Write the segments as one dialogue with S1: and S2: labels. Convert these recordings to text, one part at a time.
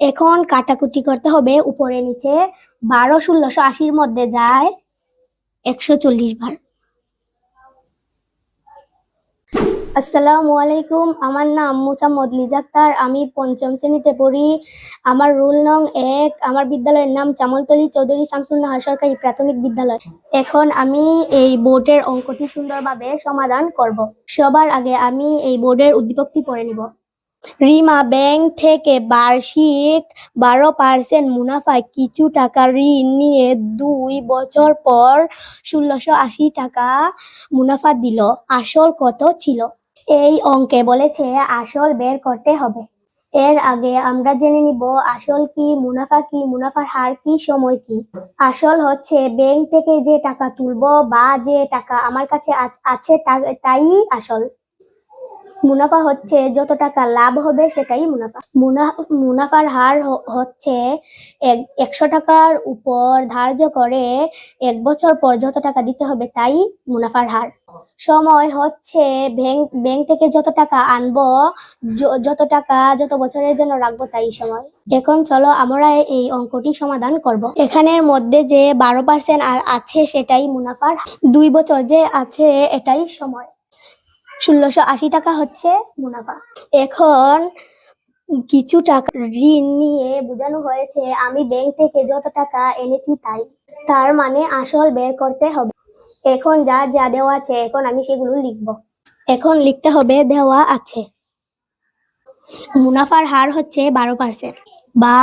S1: এখন কাটাকুটি করতে হবে উপরে নিচে। বারো, ষোলোশো আশির মধ্যে যায় একশো চল্লিশ বার। আসসালামু আলাইকুম, আমার নাম মুসা মদলিজ আক্তার আমি পঞ্চম শ্রেণীতে পড়ি। আমার রুল নং এক, আমার বিদ্যালয়ের নাম চামলতলি চৌধুরী শামসুন্নাহার সরকারি প্রাথমিক বিদ্যালয়। এখন আমি এই বোর্ডের অঙ্কটি সুন্দরভাবে সমাধান করব। সবার আগে আমি এই বোর্ডের উদ্দীপকটি পড়ে নিব। রিমা ব্যাংক থেকে বার্ষিক বারো পার্সেন্ট মুনাফায় কিছু টাকা ঋণ নিয়ে দুই বছর পর ষোলোশো আশি টাকা মুনাফা দিল। আসল কত ছিল? এই অঙ্কে বলেছে আসল বের করতে হবে। এর আগে আমরা জেনে নিব আসল কি, মুনাফা কি, মুনাফার হার কি, সময় কি। আসল হচ্ছে ব্যাংক থেকে যে টাকা তুলবো বা যে টাকা আমার কাছে আছে তাই আসল। মুনাফা হচ্ছে, যত টাকা লাভ হবে সেটাই মুনাফা। মুনা, মুনাফার হার হচ্ছে এক- একশো টাকার উপর ধার্য করে এক বছর পর যত টাকা দিতে হবে তাই মুনাফার হার। সময় হচ্ছে ব্যাংক ব্যাংক থেকে যত টাকা আনব যত টাকা যত বছরের জন্য রাখব তাই সময়। এখন চলো আমরা এই অঙ্কটি সমাধান করব। এখানের মধ্যে যে বারো পার্সেন্ট আছে সেটাই মুনাফার দুই বছর যে আছে এটাই সময়। ষোলোশো আশি টাকা হচ্ছে মুনাফা। এখন কিছু টাকা ঋণ নিয়ে বোঝানো হয়েছে, আমি ব্যাংক থেকে যত টাকা এনেছি তাই। তার মানে আসল বের করতে হবে। এখন যা যা দেওয়া আছে, এখন আমি সেগুলো লিখব। এখন লিখতে হবে, দেওয়া আছে। মুনাফার হার হচ্ছে বারো পার্সেন্ট বা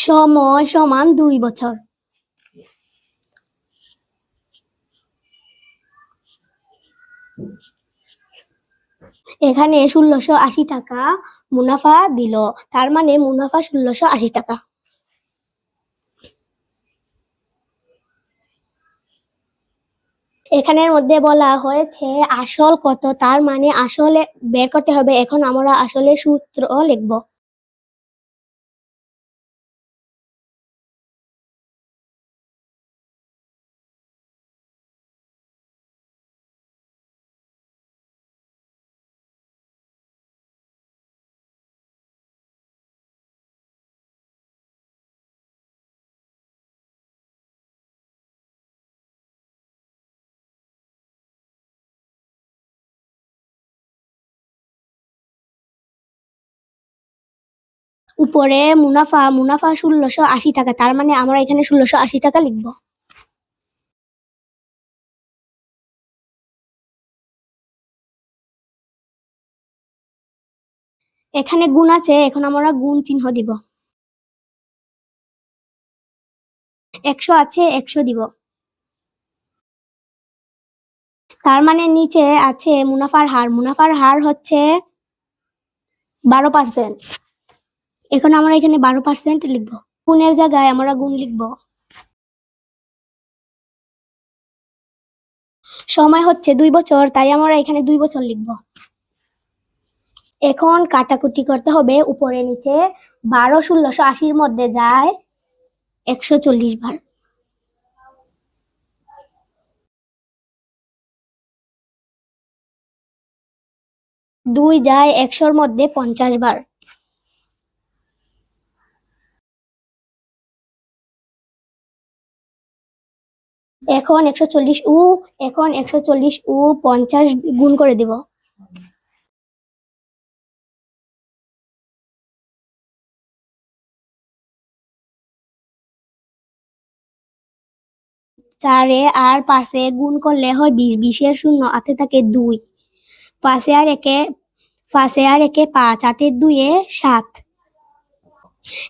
S1: সময় সমান দুই বছর। এখানে ষোলোশো আশি টাকা মুনাফা দিল, তার মানে মুনাফা ষোলোশো আশি টাকা। এখানের মধ্যে বলা হয়েছে, আসল কত, তার মানে আসলে বের করতে হবে। এখন আমরা আসলে সূত্র লিখব। উপরে মুনাফা মুনাফা ষোলোশো আশি টাকা, তার মানে আমরা এখানে ষোলোশো আশি টাকা লিখব। এখানে গুণ আছে, এখন আমরা গুণ চিহ্ন দিব। একশো আছে, একশো দিব। তার মানে নিচে আছে মুনাফার হার মুনাফার হার হচ্ছে বারো পার্সেন্ট। এখন আমরা এখানে বারো পার্সেন্ট লিখব। গুণের জায়গায় আমরা গুণ লিখব? সময় হচ্ছে দুই বছর, তাই আমরা এখানে দুই বছর লিখব। এখন কাটাকুটি করতে হবে উপরে নিচে বারো, ষোলোশো আশির মধ্যে যায় একশো চল্লিশ বার। দুই যায় একশোর মধ্যে পঞ্চাশ বার। এখন একশো চল্লিশ উ, এখন একশো চল্লিশ উ পঞ্চাশ গুণ করে দিব। চারে আর পাশে গুণ করলে হয় বিশ, বিশের শূন্য হাতে থাকে দুই। পাশে আর একে পাশে আর একে পাঁচ হাতের দুইয়ে সাত।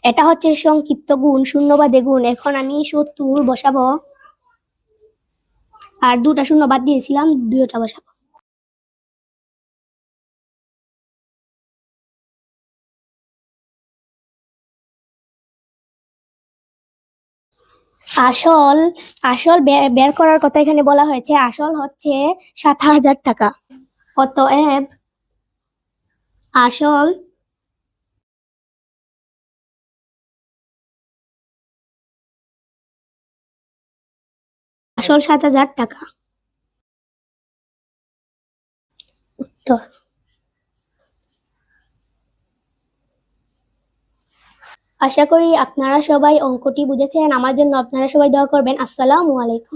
S1: এটা হচ্ছে সংক্ষিপ্ত গুণ, শূন্য বা গুণ। এখন আমি সত্তর বসাবো। আর দুটা শূন্য বাদ দিয়েছিলাম, দুইটা বসাবো। আসল আসল বের করার কথা এখানে বলা হয়েছে, আসল হচ্ছে সাত হাজার টাকা। অতএব, আসল আসল সাত হাজার টাকা। উত্তর। আশা করি আপনারা সবাই অঙ্কটি বুঝেছেন। আমার জন্য আপনারা সবাই দোয়া করবেন। আসসালামু আলাইকুম।